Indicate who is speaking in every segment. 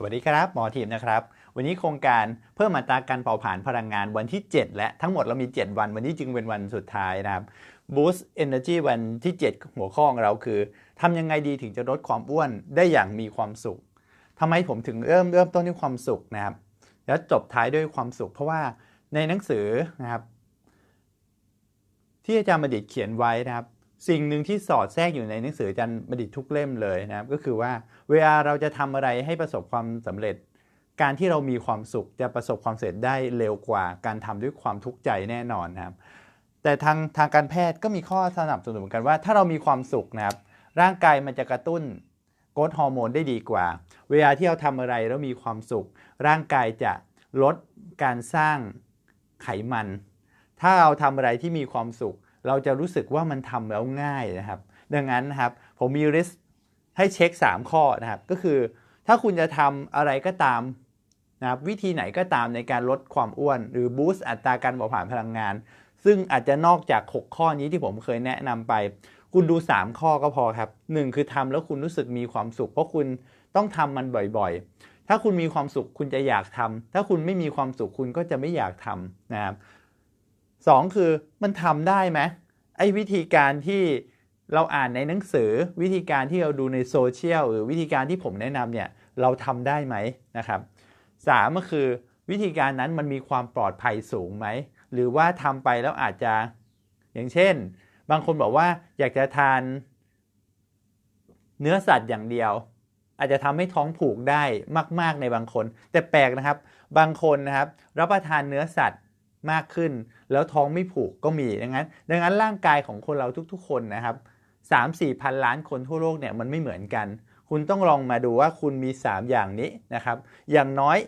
Speaker 1: สวัสดีครับหมอทีมนะครับ วันนี้โครงการเพิ่มอัตราการเผาผลาญพลังงานวันที่ 7 และทั้งหมดเรามี 7 วัน วันนี้จึงเป็นวันสุดท้ายนะครับ Boost Energy วันที่ 7 หัวข้อของเราคือทำยังไงดีถึงจะลดความอ้วนได้อย่างมีความสุขทำไมผมถึงเริ่มเริ่มต้นด้วยความสุขนะครับ แล้วจบท้ายด้วยความสุข เพราะว่าในหนังสือนะครับ ที่อาจารย์บัณฑิตเขียนไว้นะครับ สิ่งหนึ่งที่สอดแทรกอยู่ในหนังสืออาจารย์บัณฑิตทุกเล่มเลยนะครับก็คือว่าเวลาเราจะทำอะไรให้ประสบความสำเร็จ การที่เรามีความสุขจะประสบความสำเร็จได้เร็วกว่าการทำด้วยความทุกข์ใจแน่นอนนะครับ แต่ทางทางการแพทย์ก็มีข้อสนับสนุนเหมือนกันว่า ถ้าเรามีความสุขนะครับ ร่างกายมันจะกระตุ้นโกรทฮอร์โมนได้ดีกว่า เวลาที่เราทำอะไรแล้วมีความสุข ร่างกายจะลดการสร้างไขมัน ถ้าเราทำอะไรที่มีความสุข เราจะรู้สึกว่ามันทำแล้วง่ายนะครับ ดังนั้นนะครับผมมีริสให้เช็ค 3 ข้อนะครับ ก็คือถ้าคุณจะทำอะไรก็ตามนะครับวิธีไหนก็ตามในการลดความอ้วน หรือบูสต์อัตราการเผาผลาญพลังงาน ซึ่งอาจจะนอกจาก 6 ข้อนี้ที่ผมเคยแนะนำไป คุณดู 3 ข้อก็พอครับ 1 คือทำแล้วคุณรู้สึกมีความสุข เพราะคุณต้องทำมันบ่อยๆ ถ้าคุณมีความสุขคุณจะอยากทำถ้าคุณไม่มีความสุขคุณก็จะไม่อยากทำนะครับ สองคือมันทำได้ไหมไอ้วิธีการที่เราอ่านในหนังสือวิธีการที่เราดูในโซเชียลหรือวิธีการที่ผมแนะนำเนี่ยเราทำได้ไหมนะครับสามก็คือวิธีการนั้นมันมีความปลอดภัยสูงไหม หรือว่าทำไปแล้วอาจจะ อย่างเช่น บางคนบอกว่าอยากจะทาน เนื้อสัตว์อย่างเดียว อาจจะทำให้ท้องผูกได้มาก ๆ ในบางคน แต่แปลกนะครับ บางคนนะครับ รับประทานเนื้อสัตว์ มากขึ้น แล้วท้องไม่ผูกก็มีดังนั้น ดังนั้นร่างกายของคนเราทุกๆ คนนะครับ3 4พันล้านคนทั่วโลกเนี่ยมันไม่เหมือนกัน คุณต้องลองมาดูว่าคุณมี 3 อย่างนี้นะครับ อย่างน้อย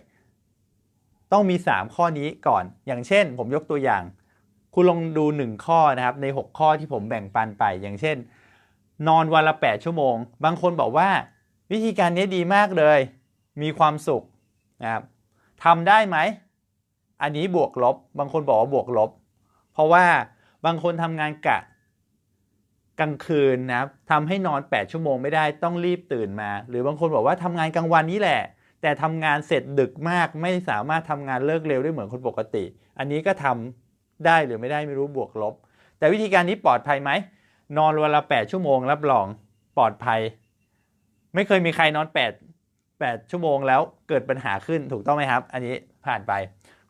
Speaker 1: ต้องมี 3 ข้อนี้ก่อน อย่างเช่น ผมยกตัวอย่าง คุณลองดู 1 ข้อนะครับใน 6 ข้อที่ผมแบ่งปันไป อย่างเช่น นอนวันละ 8 ชั่วโมง บางคนบอกว่า วิธีการนี้ดีมากเลย มีความสุขนะครับทำได้ไหม อันนี้บวกลบ บางคนบอกว่าบวกลบ เพราะว่าบางคนทำงานกะกลางคืนนะทำให้นอน 8 ชั่วโมงไม่ได้ต้องรีบตื่นมา หรือบางคนบอกว่าทำงานกลางวันนี้แหละ แต่ทำงานเสร็จดึกมากไม่สามารถทำงานเลิกเร็วได้เหมือนคนปกติ อันนี้ก็ทำได้หรือไม่ได้ไม่รู้บวกลบ แต่วิธีการนี้ปลอดภัยไหมนอนวันละ8ชั่วโมงรับรองปลอดภัย ไม่เคยมีใครนอน 8 8 ชั่วโมงแล้วเกิดปัญหาขึ้นถูกต้องไหมครับ อันนี้ผ่านไป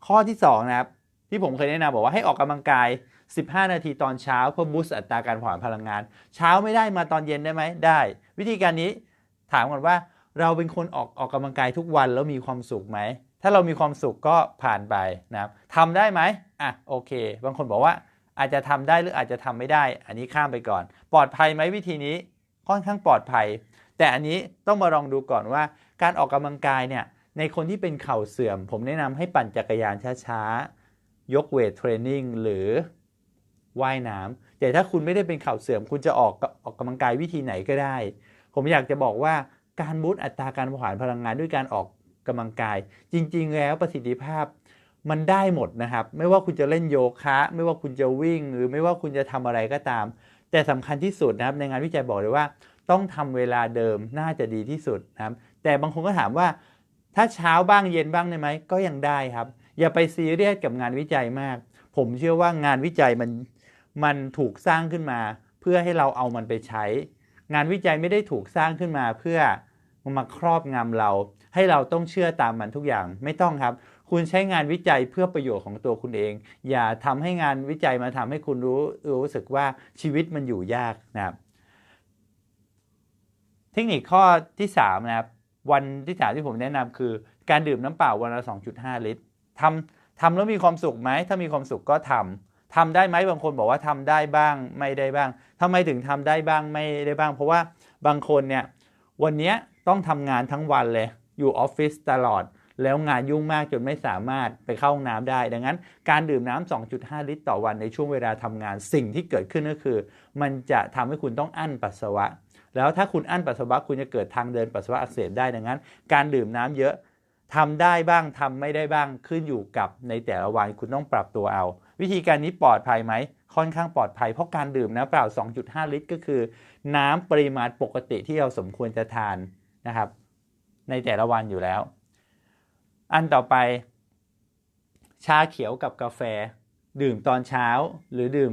Speaker 1: ข้อที่2นะครับที่ผมเคยแนะนำบอกว่าให้ออกกำลังกาย 15 นาทีตอนเช้าเพื่อบูสต์อัตราการเผาผลาญพลังงาน เช้าไม่ได้มาตอนเย็นได้ไหมได้ วิธีการนี้ถามก่อนว่าเราเป็นคนออกออกกำลังกายทุกวันแล้วมีความสุขไหม ถ้าเรามีความสุขก็ผ่านไปนะครับทำได้ไหมอะโอเค บางคนบอกว่าอาจจะทำได้หรืออาจจะทำไม่ได้ อันนี้ข้ามไปก่อน ปลอดภัยไหมวิธีนี้ค่อนข้างปลอดภัย แต่อันนี้ต้องมาลองดูก่อนว่า การออกกำลังกายเนี่ย ในคนที่เป็นเข่าเสื่อม ผมแนะนำให้ปั่นจักรยานช้าๆ ยกเวทเทรนนิ่งหรือว่ายน้ำแต่ถ้าคุณไม่ได้เป็นเข่าเสื่อม คุณจะออกออกกำลังกายวิธีไหนก็ได้ ผมอยากจะบอกว่าการบูตอัตราการผาผลาญพลังงานด้วยการออกกำลังกาย จริง ๆ แล้วประสิทธิภาพมันได้หมดนะครับ ไม่ว่าคุณจะเล่นโยคะ ไม่ว่าคุณจะวิ่ง หรือไม่ว่าคุณจะทำอะไรก็ตาม แต่สำคัญที่สุดนะครับ ในงานวิจัยบอกเลยว่า ต้องทำเวลาเดิมน่าจะดีที่สุดนะครับ แต่บางคนก็ถามว่า ถ้าเช้าบ้างเย็นบ้างได้ไหมก็ยังได้ครับ อย่าไปซีเรียสกับงานวิจัยมาก ผมเชื่อว่างานวิจัยมันมันถูกสร้างขึ้นมา เพื่อให้เราเอามันไปใช้ งานวิจัยไม่ได้ถูกสร้างขึ้นมาเพื่อมาครอบงำเรา ให้เราต้องเชื่อตามมันทุกอย่างไม่ต้องครับ คุณใช้งานวิจัยเพื่อประโยชน์ของตัวคุณเอง อย่าทำให้งานวิจัยมาทำให้คุณรู้รู้สึกว่าชีวิตมันอยู่ยากนะครับ เทคนิคข้อที่3นะครับ วันที่3ที่ผมแนะนำคือ การดื่มน้ำเปล่าวันละ 2.5 ลิตรทำทำแล้วมีความสุขไหมถ้ามีความสุขก็ทำทำได้ไหมบางคนบอกว่าทำได้บ้างไม่ได้บ้างทำไมถึงทำได้บ้างไม่ได้บ้าง เพราะว่าบางคนเนี่ยวันนี้ต้องทำงานทั้งวันเลย อยู่ออฟฟิศตลอด แล้วงานยุ่งมากจนไม่สามารถไปเข้าห้องน้ำได้ ดังนั้น การดื่มน้ำ2.5 ลิตร ต่อวันในช่วงเวลาทำงาน สิ่งที่เกิดขึ้นก็คือ มันจะทำให้คุณต้องอั้นปัสสาวะ แล้วถ้าคุณอั้นปัสสาวะคุณจะเกิดทางเดินปัสสาวะอักเสบได้ดังนั้น การดื่มน้ำเยอะทำได้บ้างทำไม่ได้บ้างขึ้นอยู่กับในแต่ละวันคุณต้องปรับตัวเอา วิธีการนี้ปลอดภัยไหมค่อนข้างปลอดภัยเพราะการดื่มน้ำเปล่า 2.5 ลิตร ก็คือ น้ำปริมาณปกติที่เราสมควรจะทานนะครับ ในแต่ละวันอยู่แล้ว อันต่อไป ชาเขียวกับกาแฟ ดื่มตอนเช้าหรือดื่ม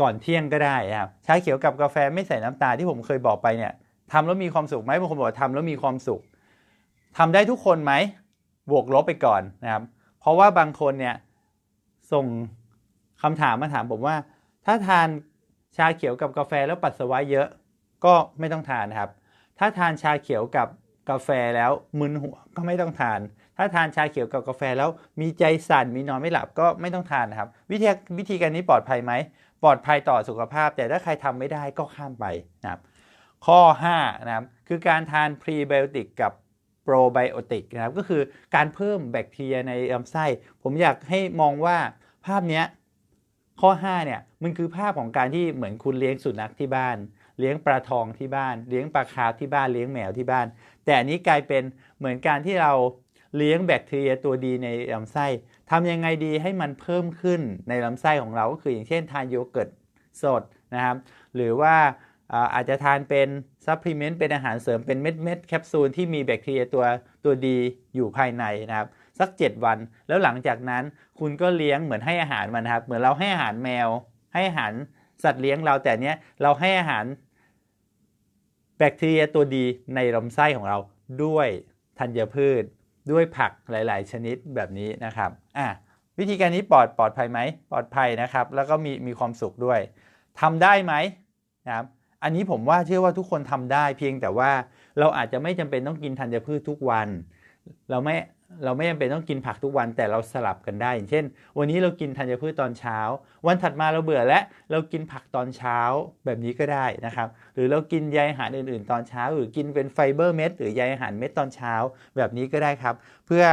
Speaker 1: ก่อนเที่ยงก็ได้ครับชาเขียวกับกาแฟไม่ใส่น้ำตาลที่ผมเคยบอกไปเนี่ยทำแล้วมีความสุขไหมบางคนบอกทำแล้วมีความสุขทำได้ทุกคนไหมบวกลบไปก่อนนะครับ เพราะว่าบางคนเนี่ยส่งคำถามมาถามผมว่า ถ้าทานชาเขียวกับกาแฟแล้วปัสสาวะเยอะก็ไม่ต้องทานครับ ถ้าทานชาเขียวกับกาแฟแล้วมึนหัวก็ไม่ต้องทาน ถ้าทานชาเขียวกับกาแฟแล้วมีใจสั่นมีนอนไม่หลับก็ไม่ต้องทานนะครับ วิธีวิธีการนี้ปลอดภัยไหม ลอดภัยต่อสุขภาพ แต่ถ้าใครทำไม่ได้ก็ข้ามไปนะครับข้อ5นะครับคือการทานพรีไบโอติกกับโปรไบโอติกนะครับก็คือการเพิ่มแบคทีเรียในลำไส้ ผมอยากให้มองว่าภาพนี้ข้อ5เนี่ยมันคือภาพของการที่เหมือนคุณเลี้ยงสุนัขที่บ้าน เลี้ยงปลาทองที่บ้าน เลี้ยงปลาคาร์ฟที่บ้านเลี้ยงแมวที่บ้าน แต่อันนี้กลายเป็นเหมือนการที่เราเลี้ยงแบคทีเรียตัวดีในลำไส้ ทำยังไงดีให้มันเพิ่มขึ้นในลำไส้ของเราก็คืออย่างเช่นทานโยเกิร์ตสดนะครับ หรือว่าอาจจะทานเป็นซัพพลีเมนต์เป็นอาหารเสริมเป็นเม็ดเม็ดแคปซูลที่มีแบคทีเรียตัวตัวดีอยู่ภายในนะครับ สัก 7 วัน แล้วหลังจากนั้นคุณก็เลี้ยงเหมือนให้อาหารมันครับ เหมือนเราให้อาหารแมว ให้อาหารสัตว์เลี้ยงเราแต่เนี้ยเราให้อาหารแบคทีเรียตัวดีในลำไส้ของเราด้วยธัญพืช ด้วยผักหลาย ๆ ชนิดแบบนี้นะครับอะวิธีการนี้ปลอดปลอดภัยไหมปลอดภัยนะครับ แล้วก็มีมีความสุขด้วยทำได้ไหมนะครับอันนี้ผมว่าเชื่อว่าทุกคนทำได้เพียงแต่ว่าเราอาจจะไม่จำเป็นต้องกินธัญพืชทุกวัน เราไม่ เราไม่จำเป็นต้องกินผักทุกวันแต่เราสลับกันได้ อย่างเช่น วันนี้เรากินธัญพืชตอนเช้า วันถัดมาเราเบื่อและเรากินผักตอนเช้าแบบนี้ก็ได้นะครับ หรือเรากินใยอาหารอื่น ๆ ตอนเช้า หรือกินเป็นไฟเบอร์เม็ดหรือใยอาหารเม็ดตอนเช้า แบบนี้ก็ได้ครับ เพื่อ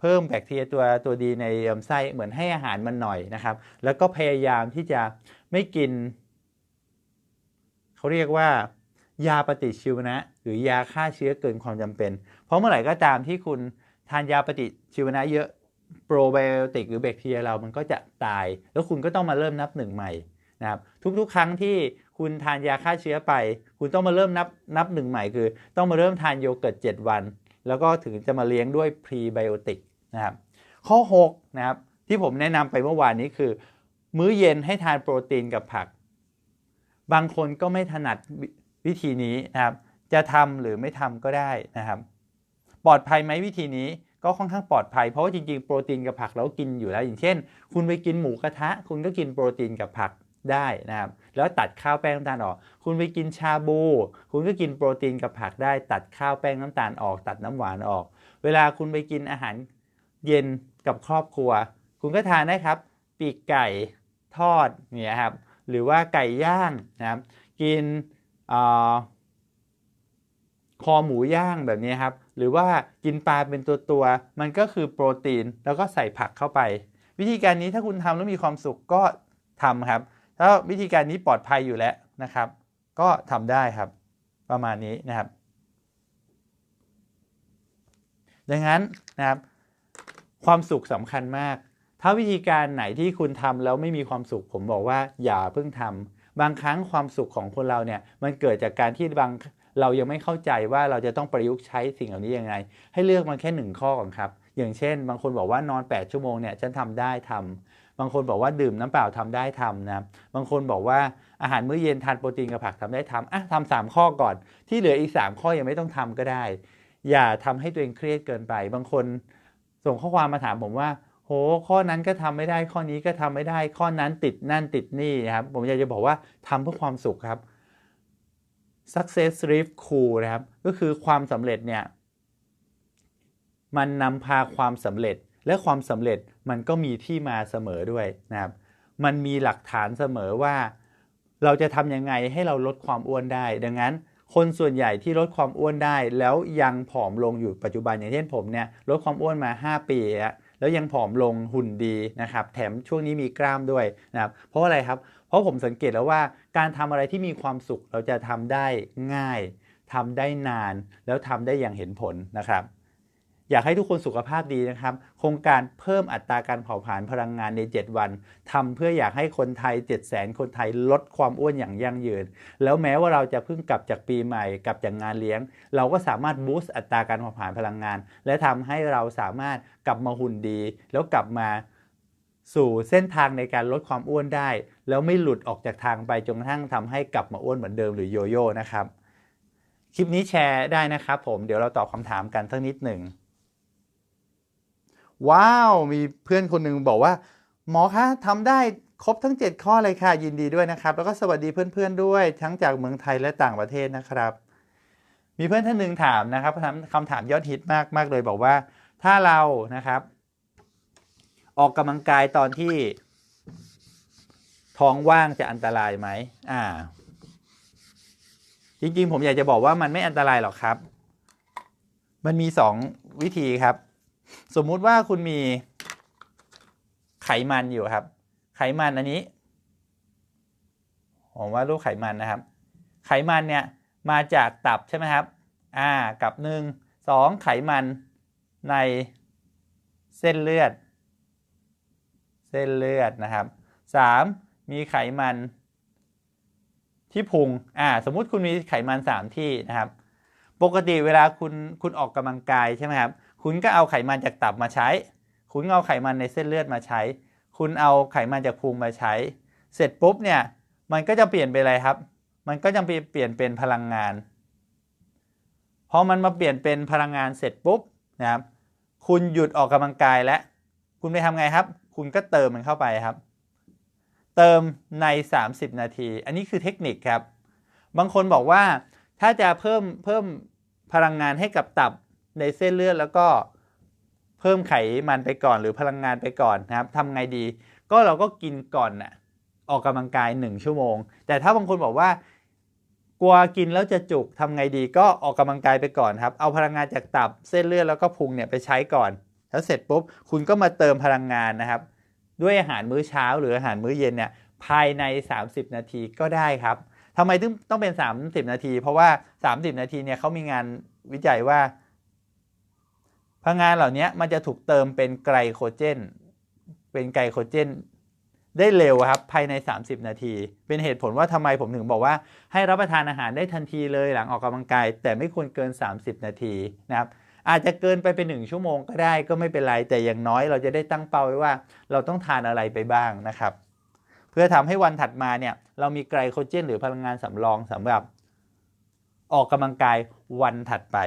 Speaker 1: เพิ่มแบคทีเรียตัวตัวดีในลำไส้เหมือนให้อาหารมันหน่อยนะครับ แล้วก็พยายามที่จะไม่กิน เขาเรียกว่ายาปฏิชีวนะ หรือยาฆ่าเชื้อเกินความจำเป็น เพราะเมื่อไหร่ก็ตามที่คุณ ทานยาปฏิชีวนะเยอะโปรไบโอติกหรือแบคทีเรียเรามันก็จะตาย แล้วคุณก็ต้องมาเริ่มนับหนึ่งใหม่นะครับทุกๆ ครั้งที่คุณทานยาฆ่าเชื้อไป คุณต้องมาเริ่มนับนับหนึ่งใหม่คือ ต้องมาเริ่มทานโยเกิร์ต 7 วัน แล้วก็ถึงจะมาเลี้ยงด้วยพรีไบโอติกนะครับข้อ6นะครับที่ผมแนะนำไปเมื่อวานนี้คือ มื้อเย็นให้ทานโปรตีนกับผัก บางคนก็ไม่ถนัดวิธีนี้นะครับจะทำหรือไม่ทำก็ได้นะครับ ปลอดภัยไหมวิธีนี้ก็ค่อนข้างปลอดภัยเพราะว่าจริงๆ โปรตีนกับผักเรากินอยู่แล้ว อย่างเช่น คุณไปกินหมูกระทะ คุณก็กินโปรตีนกับผักได้นะครับแล้วตัดข้าวแป้งน้ำตาลออก คุณไปกินชาบู คุณก็กินโปรตีนกับผักได้ ตัดข้าวแป้งน้ำตาลออก ตัดน้ำหวานออก เวลาคุณไปกินอาหารเย็นกับครอบครัว คุณก็ทานได้ครับ ปีกไก่ทอดเนี่ยครับหรือว่าไก่ย่างนะครับกินคอหมูย่างแบบนี้ครับ หรือว่ากินปลาเป็นตัวตัวมันก็คือโปรตีนแล้วก็ใส่ผักเข้าไป วิธีการนี้ถ้าคุณทำแล้วมีความสุขก็ทำครับถ้าวิธีการนี้ปลอดภัยอยู่แล้วนะครับ ก็ทำได้ครับ ประมาณนี้นะครับ ดังนั้นนะครับ ความสุขสำคัญมาก ถ้าวิธีการไหนที่คุณทำแล้วไม่มีความสุข ผมบอกว่าอย่าเพิ่งทำบางครั้งความสุขของคนเราเนี่ยมันเกิดจากการที่บาง เรายังไม่เข้าใจว่าเราจะต้องประยุกต์ใช้สิ่งเหล่านี้ยังไง ให้เลือกมาแค่หนึ่งข้อก่อนครับ อย่างเช่น บางคนบอกว่านอน 8 ชั่วโมงเนี่ยฉันทำได้ทำบางคนบอกว่าดื่มน้ำเปล่าทำได้ทำนะบางคนบอกว่าอาหารมื้อเย็นทานโปรตีนกับผักทำได้ทำอะทำสามข้อก่อน ที่เหลืออีก 3 ข้อยังไม่ต้องทำก็ได้ อย่าทำให้ตัวเองเครียดเกินไป บางคนส่งข้อความมาถามผมว่าโหข้อนั้นก็ทำไม่ได้ข้อนี้ก็ทำไม่ได้ ข้อนั้นติดนั่นติดนี่ครับผมอยากจะบอกว่าทำเพื่อความสุขครับ success drive cool นะครับ ก็คือความสำเร็จเนี่ย มันนำพาความสำเร็จ และความสำเร็จมันก็มีที่มาเสมอด้วยนะครับ มันมีหลักฐานเสมอว่า เราจะทำยังไงให้เราลดความอ้วนได้ ดังนั้นคนส่วนใหญ่ที่ลดความอ้วนได้ แล้วยังผอมลงอยู่ปัจจุบันอย่างเช่นผมเนี่ยลดความอ้วนมา 5 ปีแล้วแล้วยังผอมลงหุ่นดีนะครับ แถมช่วงนี้มีกล้ามด้วยนะครับ เพราะอะไรครับ เพราะผมสังเกตแล้วว่าการทำอะไรที่มีความสุขเราจะทำได้ง่ายทำได้นาน แล้วทำได้อย่างเห็นผลนะครับ อยากให้ทุกคนสุขภาพดีนะครับ โครงการเพิ่มอัตราการเผาผลาญพลังงานใน 7 วันทำเพื่ออยากให้คนไทย7 0 0 0 0 0คนไทยลดความอ้วนอย่างยั่งยืน แล้วแม้ว่าเราจะเพิ่งกลับจากปีใหม่กลับจากงานเลี้ยง เราก็สามารถบูสต์อัตราการเผาผลาญพลังงาน และทำให้เราสามารถกลับมาหุ่นดี แล้วกลับมา สู่เส้นทางในการลดความอ้วนได้ แล้วไม่หลุดออกจากทางไปจนกระทั่งทำให้กลับมาอ้วนเหมือนเดิมหรือโยโย่นะครับ คลิปนี้แชร์ได้นะครับผมเดี๋ยวเราตอบคำถามกันสักนิดหนึ่งว้าว มีเพื่อนคนหนึ่งบอกว่า หมอคะทำได้ครบทั้ง 7 ข้อเลยค่ะ ยินดีด้วยนะครับ แล้วก็สวัสดีเพื่อนๆด้วย ทั้งจากเมืองไทยและต่างประเทศนะครับ มีเพื่อนท่านหนึ่งถามนะครับคำคำถามยอดฮิตมากมากเลยบอกว่า ถ้าเรานะครับ ออกกำลังกายตอนที่ท้องว่างจะอันตรายไหมอ่า จริงๆ ผมอยากจะบอกว่ามันไม่อันตรายหรอกครับ มันมีสองวิธีครับ สมมุติว่าคุณมีไขมันอยู่ครับ ไขมันอันนี้ผมว่ารูปไขมันนะครับ ไขมันเนี่ยมาจากตับใช่ไหมครับ อ่า กับหนึ่งสองไขมันในเส้นเลือด เส้นเลือดนะครับสามมีไขมันที่พุงอ่า สมมุติคุณมีไขมันสามที่นะครับ ปกติเวลาคุณคุณออกกำลังกายใช่ไหมครับ คุณก็เอาไขมันจากตับมาใช้ คุณเอาไขมันในเส้นเลือดมาใช้ คุณเอาไขมันจากพุงมาใช้ เสร็จปุ๊บเนี่ย มันก็จะเปลี่ยนไปอะไรครับ มันก็จะเปลี่ยนเป็นพลังงาน พอมันมาเปลี่ยนเป็นพลังงานเสร็จปุ๊บนะครับ คุณหยุดออกกำลังกายแล้ว คุณไปทำไงครับ คุณก็เติมมันเข้าไปครับ เติมใน 30 นาที อันนี้คือเทคนิคครับ บางคนบอกว่าถ้าจะเพิ่มเพิ่มพลังงานให้กับตับในเส้นเลือดแล้วก็เพิ่มไขมันไปก่อนหรือพลังงานไปก่อนนะครับทำไงดี ก็เราก็กินก่อนน่ะออกกำลังกาย 1 ชั่วโมง แต่ถ้าบางคนบอกว่ากลัวกินแล้วจะจุกทำไงดี ก็ออกกำลังกายไปก่อนครับ เอาพลังงานจากตับเส้นเลือดแล้วก็พุงเนี่ยไปใช้ก่อน แล้วเสร็จปุ๊บคุณก็มาเติมพลังงานนะครับ ด้วยอาหารมื้อเช้าหรืออาหารมื้อเย็นเนี่ยภายใน 30 นาทีก็ได้ครับทำไมต้องต้องเป็น 30 นาที เพราะว่า 30 นาทีเนี่ยเขามีงานวิจัยว่า พลังงานเหล่านี้มันจะถูกเติมเป็นไกลโคเจน เป็นไกลโคเจน ได้เร็วครับภายใน 30 นาที เป็นเหตุผลว่าทำไมผมถึงบอกว่า ให้รับประทานอาหารได้ทันทีเลยหลังออกกำลังกาย แต่ไม่ควรเกิน 30 นาทีนะครับ อาจจะเกินไปเป็นหนึ่งชั่วโมงก็ได้ก็ไม่เป็นไร แต่อย่างน้อยเราจะได้ตั้งเป้าไว้ว่า เราต้องทานอะไรไปบ้างนะครับ เพื่อทำให้วันถัดมาเนี่ยเรามีไกลโคเจน หรือพลังงานสำรองสำหรับ ออกกำลังกายวันถัดไป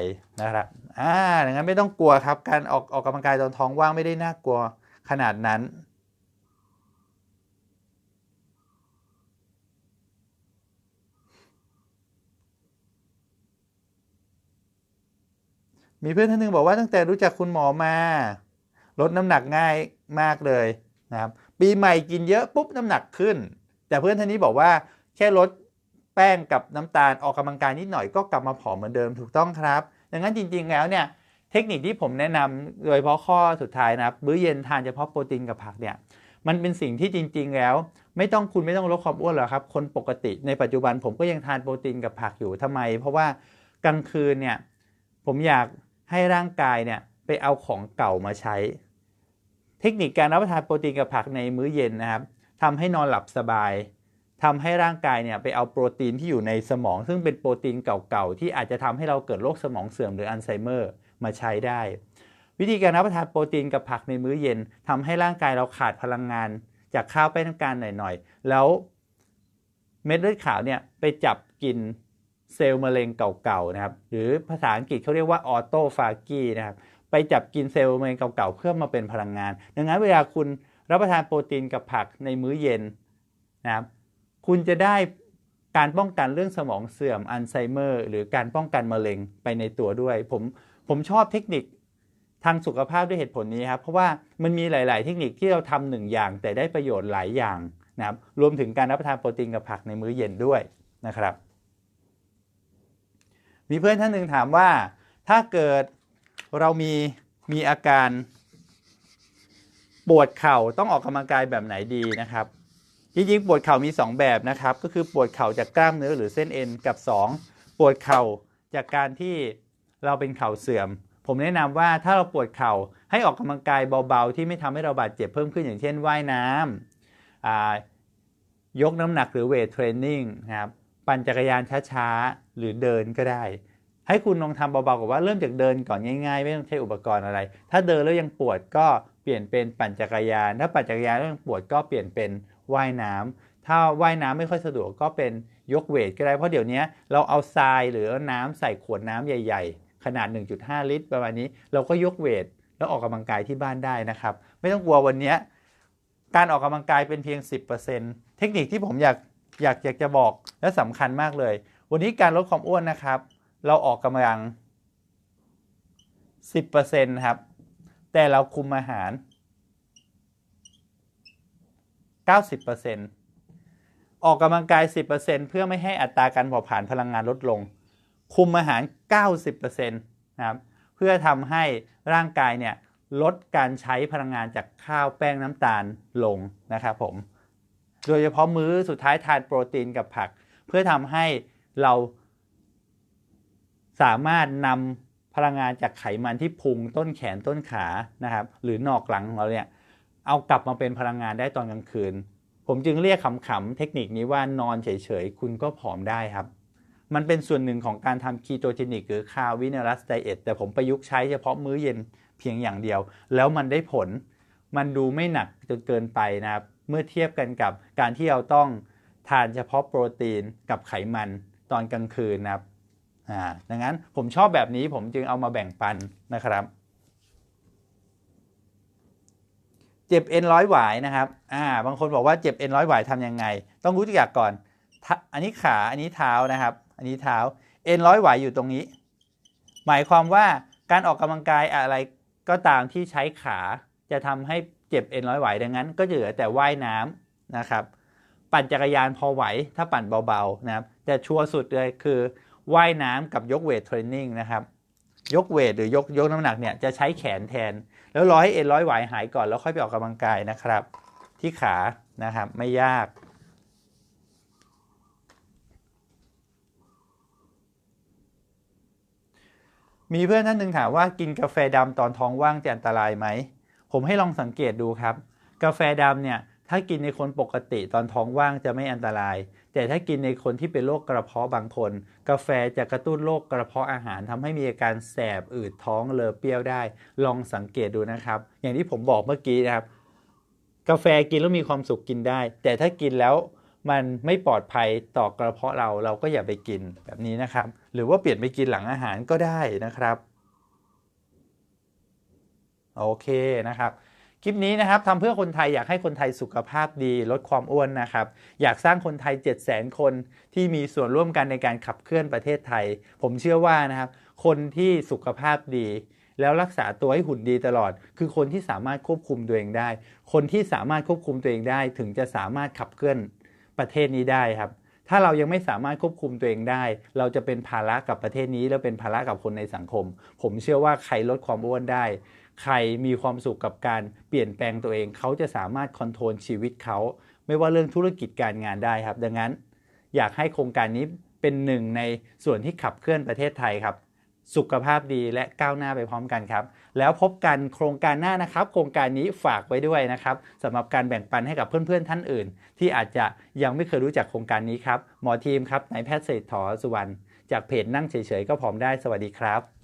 Speaker 1: นะครับอ่าดังนั้นไม่ต้องกลัวครับ การออกออกกำลังกายตอนท้องว่างไม่ได้น่ากลัวขนาดนั้น มีเพื่อนท่านหนึ่งบอกว่าตั้งแต่รู้จักคุณหมอมา ลดน้ำหนักง่ายมากเลยนะครับปีใหม่กินเยอะปุ๊บน้ำหนักขึ้น แต่เพื่อนท่านนี้บอกว่าแค่ลดแป้งกับน้ำตาลออกกำลังกายนิดหน่อยก็กลับมาผอมเหมือนเดิมถูกต้องครับดังนั้นจริง ๆ แล้วเนี่ยเทคนิคที่ผมแนะนำโดยเฉพาะข้อสุดท้ายนะครับมื้อเย็นทานเฉพาะโปรตีนกับผักเนี่ยมันเป็นสิ่งที่จริง ๆ แล้ว ไม่ต้องคุณไม่ต้องลดความอ้วนหรอกครับ คนปกติในปัจจุบันผมก็ยังทานโปรตีนกับผักอยู่ทำไม เพราะว่ากลางคืนเนี่ยผมอยาก ให้ร่างกายเนี่ยไปเอาของเก่ามาใช้ เทคนิคการรับประทานโปรตีนกับผักในมื้อเย็นนะครับทำให้นอนหลับสบายทำให้ร่างกายเนี่ยไปเอาโปรตีนที่อยู่ในสมอง ซึ่งเป็นโปรตีนเก่าๆที่อาจจะทำให้เราเกิดโรคสมองเสื่อมหรืออัลไซเมอร์มาใช้ได้ วิธีการรับประทานโปรตีนกับผักในมื้อเย็นทำให้ร่างกายเราขาดพลังงาน จากข้าวแป้งน้ำตาลหน่อยๆแล้วเม็ดเลือดขาวเนี่ยไปจับกิน เซลล์มะเร็งเก่าๆนะครับ หรือภาษาอังกฤษเขาเรียกว่าออโตฟากีนะครับ ไปจับกินเซลล์มะเร็งเก่าๆเพื่อมาเป็นพลังงาน ดังนั้นเวลาคุณรับประทานโปรตีนกับผักในมื้อเย็นนะครับ คุณจะได้การป้องกันเรื่องสมองเสื่อมอัลไซเมอร์ หรือการป้องกันมะเร็งไปในตัวด้วย ผมผมชอบเทคนิคทางสุขภาพด้วยเหตุผลนี้ครับ เพราะว่ามันมีหลาย ๆ เทคนิคที่เราทำหนึ่งอย่าง แต่ได้ประโยชน์หลายอย่างนะครับ รวมถึงการรับประทานโปรตีนกับผักในมื้อเย็นด้วยนะครับ มีเพื่อนท่านหนึ่งถามว่า ถ้าเกิดเรามีมีอาการปวดเข่าต้องออกกำลังกายแบบไหนดีนะครับ จริงๆ ปวดเข่ามี 2 แบบนะครับ ก็คือปวดเข่าจากกล้ามเนื้อหรือเส้นเอ็นกับ 2 ปวดเข่าจากการที่เราเป็นเข่าเสื่อม ผมแนะนำว่าถ้าเราปวดเข่าให้ออกกำลังกายเบาๆ ที่ไม่ทำให้เราบาดเจ็บเพิ่มขึ้นอย่างเช่นว่ายน้ำอ่ายกน้ำหนักหรือเวทเทรนนิ่งนะครับ ปั่นจักรยานช้าๆ หรือเดินก็ได้ ให้คุณลองทำเบาๆกับว่าเริ่มจากเดินก่อนง่ายๆ ไม่ต้องใช้อุปกรณ์อะไร ถ้าเดินแล้วยังปวดก็เปลี่ยนเป็นปั่นจักรยาน ถ้าปั่นจักรยานแล้วยังปวดก็เปลี่ยนเป็นว่ายน้ำถ้าว่ายน้ำไม่ค่อยสะดวกก็เป็นยกเวทก็ได้ เพราะเดี๋ยวนี้เราเอาทรายหรือน้ำใส่ขวดน้ำใหญ่ ๆ ขนาด 1.5 ลิตร ประมาณนี้ เราก็ยกเวทแล้วออกกำลังกายที่บ้านได้นะครับ ไม่ต้องกลัววันนี้การออกกำลังกายเป็นเพียง 10%เทคนิคที่ผมอยาก อยากอยากจะบอกและสำคัญมากเลย วันนี้การลดความอ้วนนะครับ เราออกกำลัง 10%ครับ แต่เราคุมอาหาร 90%ออกกำลังกาย 10%เพื่อไม่ให้อัตราการเผาผลาญพลังงานลดลง คุมอาหาร 90%นะครับ เพื่อทำให้ร่างกายเนี่ยลดการใช้พลังงานจากข้าวแป้งน้ำตาลลงนะครับผม โดยเฉพาะมื้อสุดท้ายทานโปรตีนกับผัก เพื่อทำให้เราสามารถนำพลังงานจากไขมันที่พุงต้นแขนต้นขานะครับ หรือหนอกหลังของเราเนี่ยเอากลับมาเป็นพลังงานได้ตอนกลางคืน ผมจึงเรียกขำๆเทคนิคนี้ว่านอนเฉยๆ คุณก็ผอมได้ครับ มันเป็นส่วนหนึ่งของการทำคีโตเจนิกหรือคาวิเนรัสไดเอทแต่ผมประยุกต์ใช้เฉพาะมื้อเย็นเพียงอย่างเดียว แล้วมันได้ผล มันดูไม่หนักจนเกินไปนะครับ เมื่อเทียบกันกับการที่เราต้องทานเฉพาะโปรตีนกับไขมันตอนกลางคืนนะครับดังนั้นผมชอบแบบนี้ผมจึงเอามาแบ่งปันนะครับ เจ็บเอ็นร้อยหวายนะครับอ่าบางคนบอกว่าเจ็บเอ็นร้อยหวายทำยังไง ต้องรู้จักก่อน อันนี้ขาอันนี้เท้านะครับ อันนี้เท้าเอ็นร้อยหวายอยู่ตรงนี้ หมายความว่าการออกกำลังกายอะไรก็ตามที่ใช้ขาจะทำให้ เจ็บเอ็นร้อยหวายดังนั้น ก็จะเหลือแต่ว่ายน้ำนะครับปั่นจักรยานพอไหวถ้าปั่นเบาๆนะครับแต่ชัวร์สุดเลยคือว่ายน้ำกับยกเวทเทรนนิ่งนะครับยกเวทหรือยกยกน้ำหนักเนี่ยจะใช้แขนแทน แล้วร้อให้เอ็นร้อยหวายหายก่อนแล้วค่อยไปออกกำลังกายนะครับ ที่ขานะครับไม่ยากมีเพื่อนท่านหนึ่งถามว่ากินกาแฟดำตอนท้องว่างจะอันตรายไหม ผมให้ลองสังเกตดูครับ กาแฟดำเนี่ยถ้ากินในคนปกติตอนท้องว่างจะไม่อันตราย แต่ถ้ากินในคนที่เป็นโรคกระเพาะบางคน กาแฟจะกระตุ้นโรคกระเพาะอาหารทำให้มีอาการแสบอืดท้องเลอเปรี้ยวได้ ลองสังเกตดูนะครับ อย่างที่ผมบอกเมื่อกี้นะครับ กาแฟกินแล้วมีความสุขกินได้ แต่ถ้ากินแล้วมันไม่ปลอดภัยต่อกระเพาะเราเราก็อย่าไปกินแบบนี้นะครับ หรือว่าเปลี่ยนไปกินหลังอาหารก็ได้นะครับ โอเคนะครับคลิปนี้นะครับทำเพื่อคนไทยอยากให้คนไทยสุขภาพดีลดความอ้วนนะครับ อยากสร้างคนไทย 7 0 0 0 0 0 คนที่มีส่วนร่วมกันในการขับเคลื่อนประเทศไทย ผมเชื่อว่านะครับ คนที่สุขภาพดี แล้วรักษาตัวให้หุ่นดีตลอด คือคนที่สามารถควบคุมตัวเองได้ คนที่สามารถควบคุมตัวเองได้ ถึงจะสามารถขับเคลื่อนประเทศนี้ได้ครับ ถ้าเรายังไม่สามารถควบคุมตัวเองได้ เราจะเป็นภาระกับประเทศนี้ แล้วเป็นภาระกับคนในสังคม ผมเชื่อว่าใครลดความอ้วนได้ ใครมีความสุขกับการเปลี่ยนแปลงตัวเอง เขาจะสามารถคอนโทรลชีวิตเขา ไม่ว่าเรื่องธุรกิจการงานได้ครับ ดังนั้นอยากให้โครงการนี้เป็นหนึ่งในส่วนที่ขับเคลื่อนประเทศไทยครับ สุขภาพดีและก้าวหน้าไปพร้อมกันครับ แล้วพบกันโครงการหน้านะครับ โครงการนี้ฝากไว้ด้วยนะครับสำหรับการแบ่งปันให้กับเพื่อนๆท่านอื่น ที่อาจจะยังไม่เคยรู้จักโครงการนี้ครับหมอทีมครับนายแพทย์เศรษฐอสุวรรณจากเพจนั่งเฉยๆก็พร้อมได้สวัสดีครับ